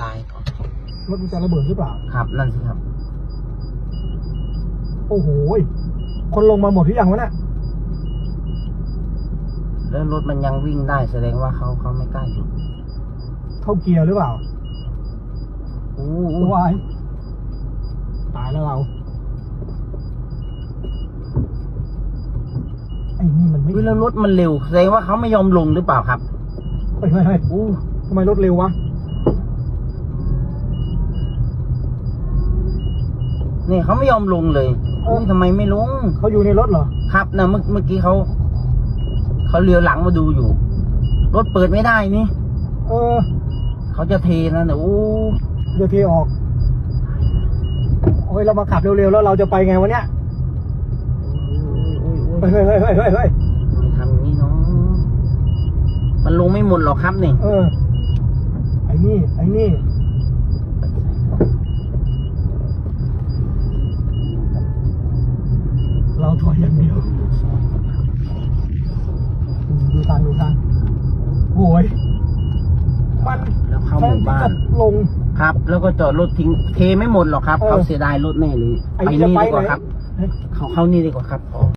ตายก่อนรถมันจะระเบิดหรือเปล่า ครับ นั่นสิครับ โอ้โหยคนลงมาหมดหรือยังวะเนี่ยแล้วรถมันยังวิ่งได้แสดงว่าเขาเขาไม่กล้าหยุดเข้าเกียร์หรือเปล่าโอ้โอ้วายตายแล้วเราไอ้นี่มันไม่ยแล้วรถมันเร็วแสดงว่าเขาไม่ยอมลงหรือเปล่าครับเฮ้ยเฮ้ยเฮ้ยอู้ทำไมรถเร็ววะ นี่เขาไม่ยอมลงเลยอุ้ยทำไมไม่ลงเขาอยู่ในรถเหรอ ครับนะเมื่อเมื่อกี้เขาเขาเลี้ยวหลังมาดูอยู่ รถเปิดไม่ได้นี่ เออ เขาจะเทนะเนี่ยโอ้เดี๋ยวเทออกโอ้ยเรามาขับเร็วๆแล้วเราจะไปไงวะเนี่ยโอ้ยโอ้ยโอ้เฮ้ยยเฮ้ยเฮ้ยเฮ้ยเฮ้ยทำไมทำอย่างนี้เนาะมันลงไม่หมดหรอกครับนี่ เออ ไอ้นี่ ไอ้นี่ เรา ถอยอย่างเดียว ดูทางดูทางโอ้ยมันแล้วเข้าแทหนมู่ที่บ้าจะนลง ครับ แล้วก็จอดรถทิ้งเทไม่หมดหรอกครับ เออเขาเสียดายรถแน่เลยไอ้ไปนี่จะนี่ไปดีกว่าไหน ครับเฮ้ยเขาเข้านี่ดีกว่าครับ